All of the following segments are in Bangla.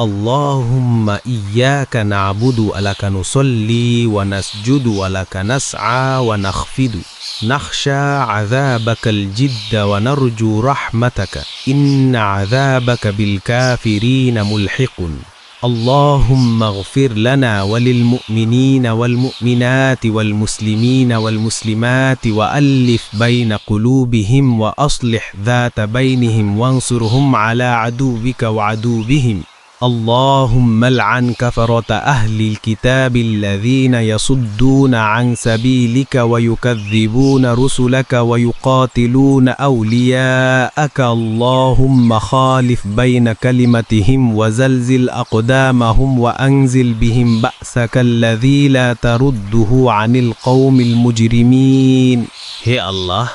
اللهم إياك نعبد ولك نصلي ونسجد ولك نسعى ونخفض. نخشى عذابك الجد ونرجو رحمتك. إن عذابك بالكافرين ملحق. اللهم اغفر لنا وللمؤمنين والمؤمنات والمسلمين والمسلمات وألف بين قلوبهم وأصلح ذات بينهم وانصرهم على عدوك وعدوبهم. اللهم العن كفرة أهل الكتاب الذين يصدون عن سبيلك ويكذبون رسلك ويقاتلون أولياءك اللهم خالف بين كلمتهم وزلزل أقدامهم وأنزل بهم بأسك الذي لا ترده عن القوم المجرمين হে আল্লাহ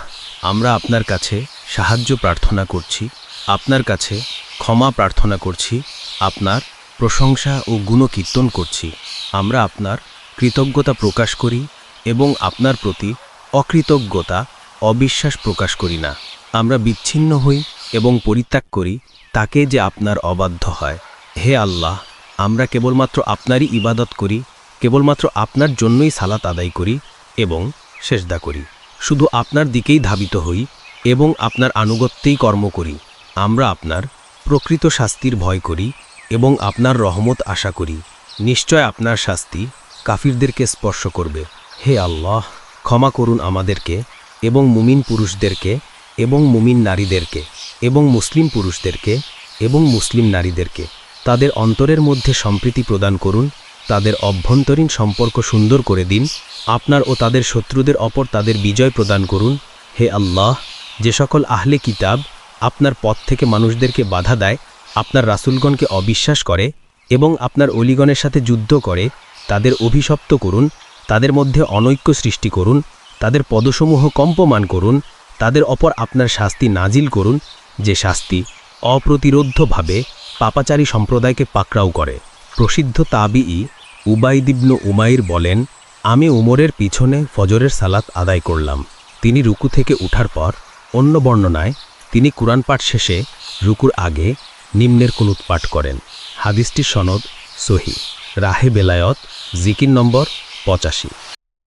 আমরা আপনার কাছে সাহায্য প্রার্থনা করছি আপনার কাছে ক্ষমা প্রার্থনা করছি আপনার প্রশংসা ও গুণকীর্তন করছি। আমরা আপনার কৃতজ্ঞতা প্রকাশ করি এবং আপনার প্রতি অকৃতজ্ঞতা, অবিশ্বাস প্রকাশ করি না। আমরা বিচ্ছিন্ন হই এবং পরিত্যাগ করি তাকে যে আপনার অবাধ্য হয়। হে আল্লাহ, আমরা কেবলমাত্র আপনারই ইবাদত করি, কেবলমাত্র আপনার জন্যই সালাত আদায় করি এবং সেজদা করি। শুধু আপনার দিকেই ধাবিত হই এবং আপনার আনুগত্যেই কর্ম করি। আমরা আপনার প্রকৃত শাস্তির ভয় করি এবং আপনার রহমত আশা করি, নিশ্চয় আপনার শাস্তি কাফিরদেরকে স্পর্শ করবে। হে আল্লাহ, ক্ষমা করুন আমাদেরকে এবং মুমিন পুরুষদেরকে এবং মুমিন নারীদেরকে এবং মুসলিম পুরুষদেরকে এবং মুসলিম নারীদেরকে। তাদের অন্তরের মধ্যে সম্প্রীতি প্রদান করুন, তাদের অভ্যন্তরীণ সম্পর্ক সুন্দর করে দিন, আপনার ও তাদের শত্রুদের অপর তাদের বিজয় প্রদান করুন। হে আল্লাহ, যে সকল আহলে কিতাব আপনার পথ থেকে মানুষদেরকে বাধা দেয় আপনার রাসুলগণকে অবিশ্বাস করে এবং আপনার অলিগণের সাথে যুদ্ধ করে, তাদের অভিশপ্ত করুন, তাদের মধ্যে অনৈক্য সৃষ্টি করুন, তাদের পদসমূহ কম্পমান করুন, তাদের অপর আপনার শাস্তি নাজিল করুন, যে শাস্তি অপ্রতিরোধ্যভাবে পাপাচারী সম্প্রদায়কে পাকড়াও করে। প্রসিদ্ধ তাবিই উবাইদিবনু উমাইর বলেন, আমি উমরের পিছনে ফজরের সালাত আদায় করলাম। তিনি রুকু থেকে উঠার পর অন্য বর্ণনায় তিনি কুরআন পাঠ শেষে রুকুর আগে নিম্নের কুনুত পাঠ করেন। হাদিসটি সনদ সহি। রাহে বেলায়ত জিকির নম্বর পঁচাশি।